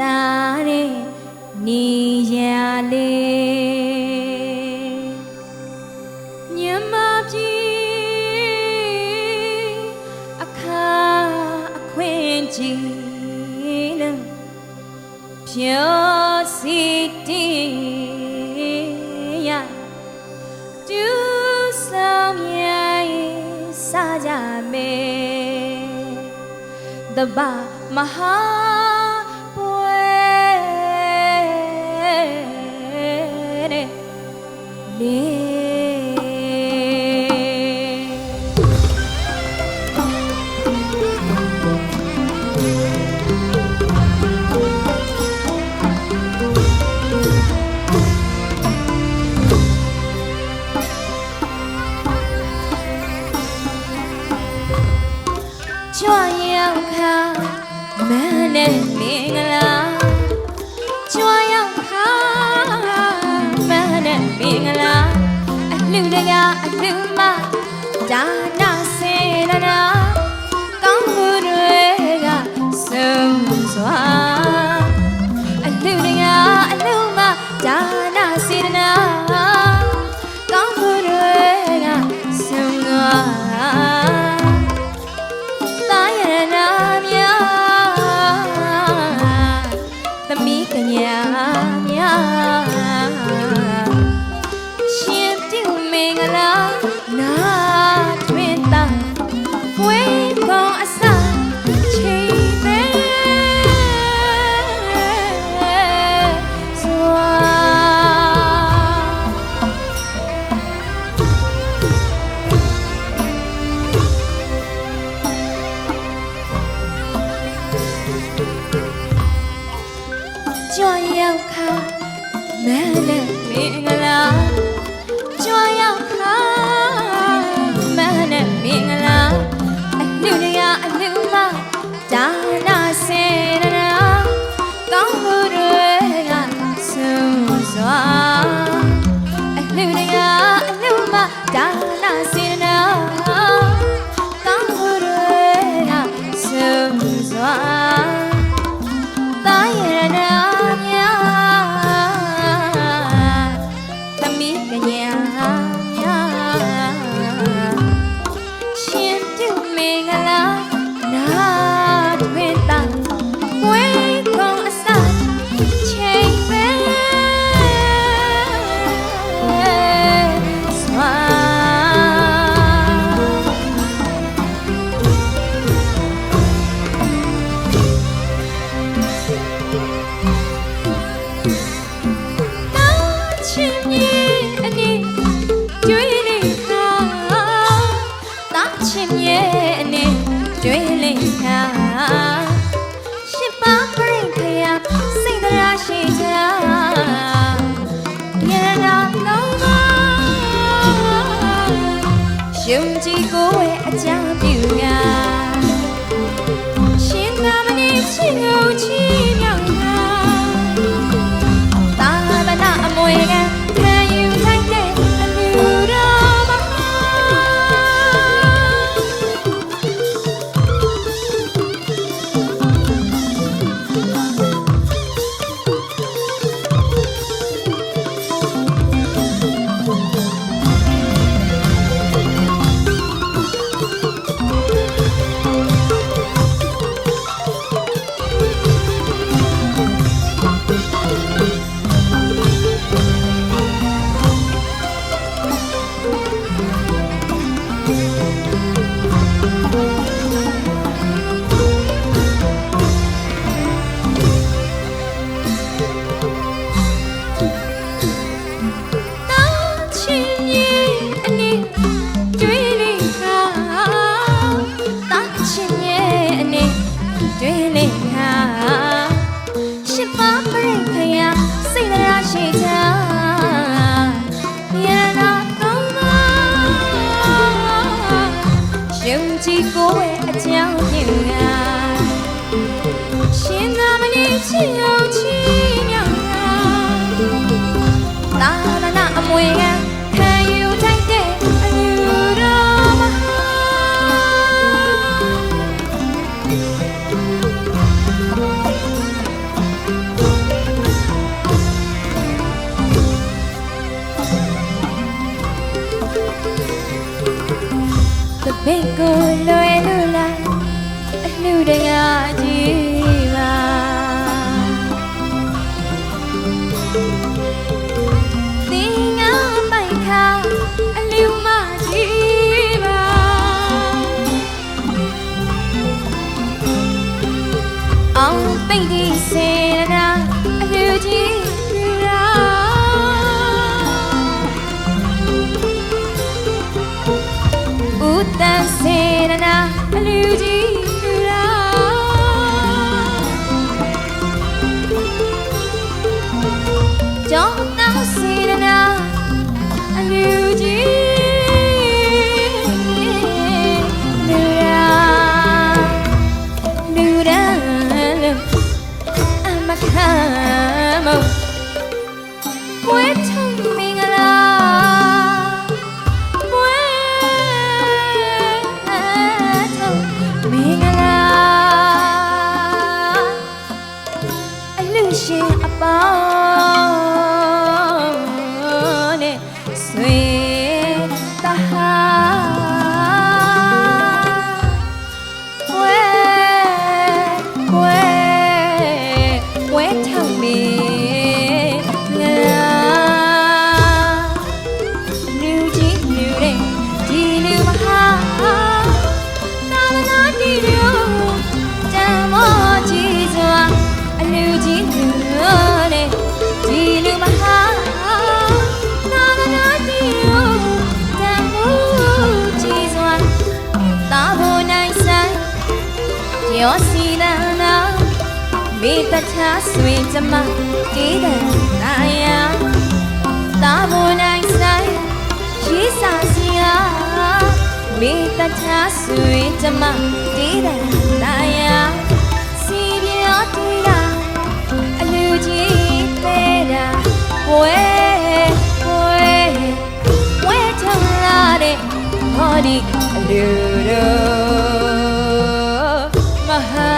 သာတဲ့နေရလေးမြမပြည်အခါအခွင့်ကြီးလို့ပြောစီတည်ရသူဆောင်ရဲ့စားကြမယ်တဘာမဟာ cho yêu ha mẹ nên mình là. လူတကာအလူမဒါနာစေနာနာကောင်းမှုတွေကဆုံးစွာ ချင်ရဲ့အနေတွေ့လိမ့်ခါရှင်ပါပရင်ခရာစိတ်တရားရှိချာရန်တော်လုံးပါ ရှိကိုယ်ရဲ့အချမ်းမြင်ငါရှင်သာမဏေချီအောင်ချီ အောင်ပိတ်ဒီစေရနာအလူကြီးပြရာဦးတန်စေရနာအလူကြီးပြရာကျောင်းသားစေရနာအလူ မင်္ဂလာအလူရှင်အပေါင်း ယောစီလနာမေတ္တာဆွေကြမတေးတဲ့နာယတာဘုန်နိုင်ဆိုင်ရှိစာစီယာမေတ္တာဆွေကြမတေးတဲ့နာယစီပြောတူရာအလူကြီးသေးတာဝဲဝဲဝဲထုံလာတဲ့ဟောဒီအလူတို့ have